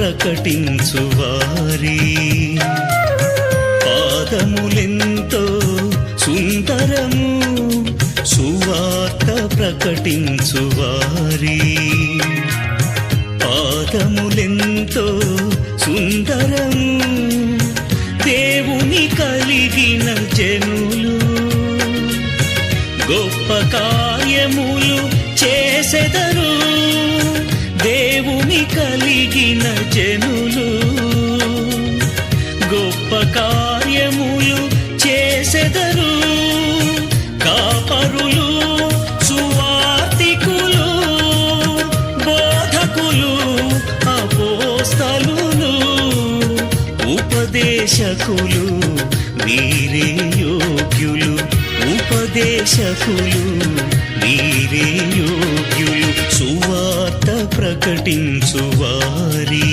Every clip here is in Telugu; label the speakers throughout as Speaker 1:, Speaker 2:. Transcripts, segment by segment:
Speaker 1: ప్రకటించువారి. పాదములెంతో సుందరము సువార్త ప్రకటించువారి. పాదములెంతో సుందరము దేవుని కలిగిన జనులు గొప్ప కార్యములు చేసెదరు. దేవుని కలిగిన జనులు. గొప్ప కార్యములు చేసెదరు. కాపరులు సువార్తికులు బోధకులు అపోస్తలులు ఉపదేశకులు వీరే యోగ్యులు. ఉపదేశకులు వీరే యోగ్యులు సువా ప్రకటించువారి.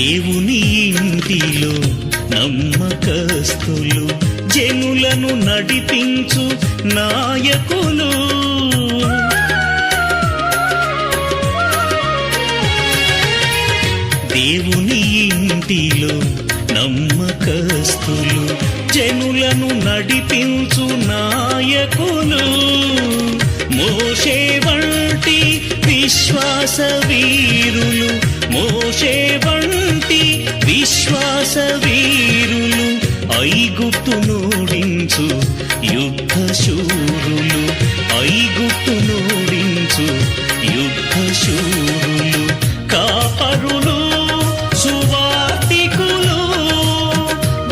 Speaker 1: దేవుని ఇంటిలో నమ్మకస్తులు జనులను నడిపించు నాయకులు. దేవుని ఇంటిలో నమ్మకస్తులు జనులను నడిపించు నాయకులు. మోషే వంటి విశ్వాస వీరులు మోషే వంటి విశ్వాస వీరులు ఐగుప్తు నోడించు యుద్ధ శూరులు ఐగుప్తు నోడించు యుద్ధ శూరులు కాపరులు సువార్తికులు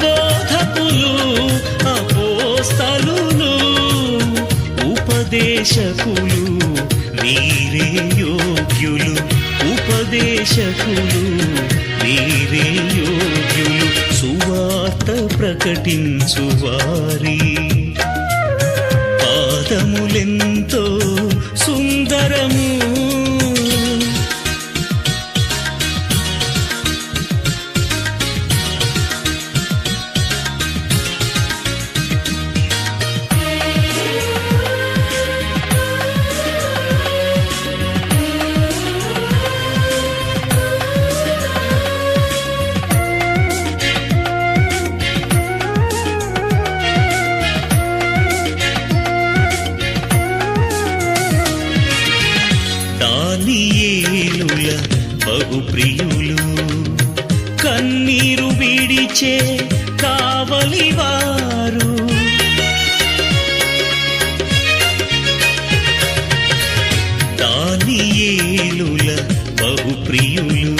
Speaker 1: బోధకులు అపోస్తలు ఉపదేశకులు రక్షకులు మీరే యోగ్యులు సువార్త ప్రకటించువారి పాదములెంతో సుందరము దానియేలుల బహుప్రియులు. కన్నీరు విడిచే కావలివారు. దానియేలుల బహుప్రియులు.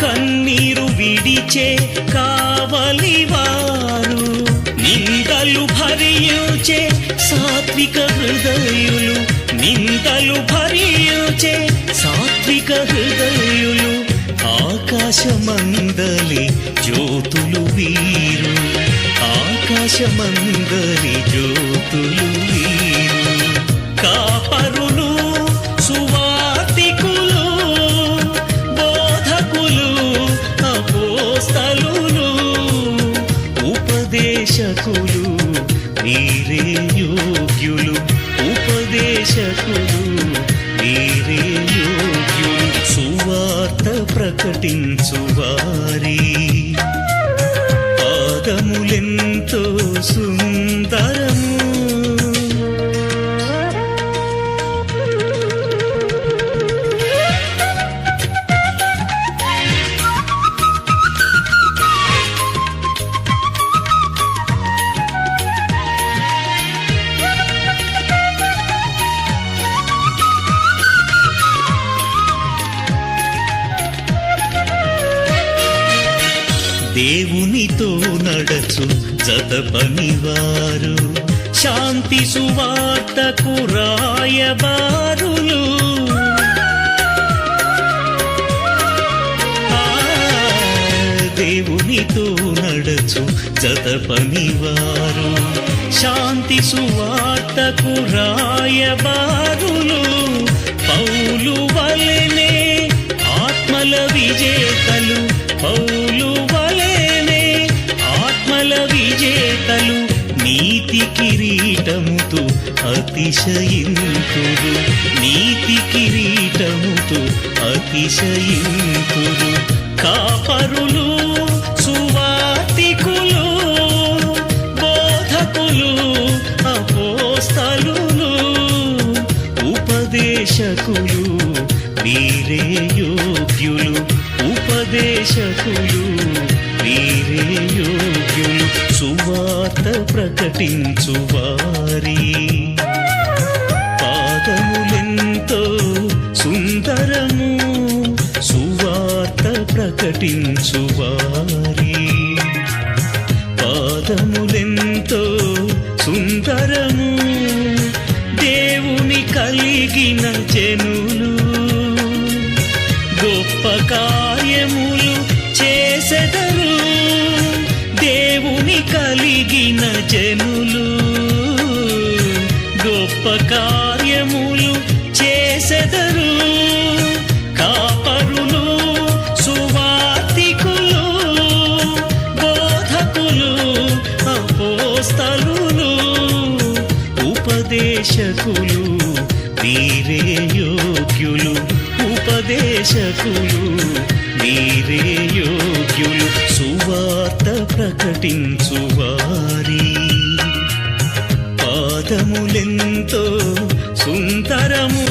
Speaker 1: కన్నీరు విడిచే కావలివారు. నిందలు భరించే సాత్విక హృదయులు. హృదయులు ఆకాశమందలి జ్యోతులు వీరు. ఆకాశమందలి జ్యోతులు దేవునితో నడచు జత పనివారు. శాంతి సువార్తకు రాయబారులు. దేవునితో నడచు జత పనివారు. శాంతి సువార్తకు రాయబారులు. పౌలు వలనే ఆత్మల విజేతలు పౌలు నీతి కిరీటముతో అతిశయింతుడు. నీతి కిరీటముతో అతిశయింతుడు. కాపరులు సువాతికులు బోధకులు అపోస్తలులు ఉపదేశకులు వీరే యోగ్యులు ఉపదేశకులు. ప్రకటించు వారి పాదములెంతో సుందరము సువార్త ప్రకటించు వారి ఉపదేశకులు వీరే యోగ్యులు ఉపదేశకులు వీరే యోగ్యులు సువార్త ప్రకటించు వారి పాదములెంతో సుందరము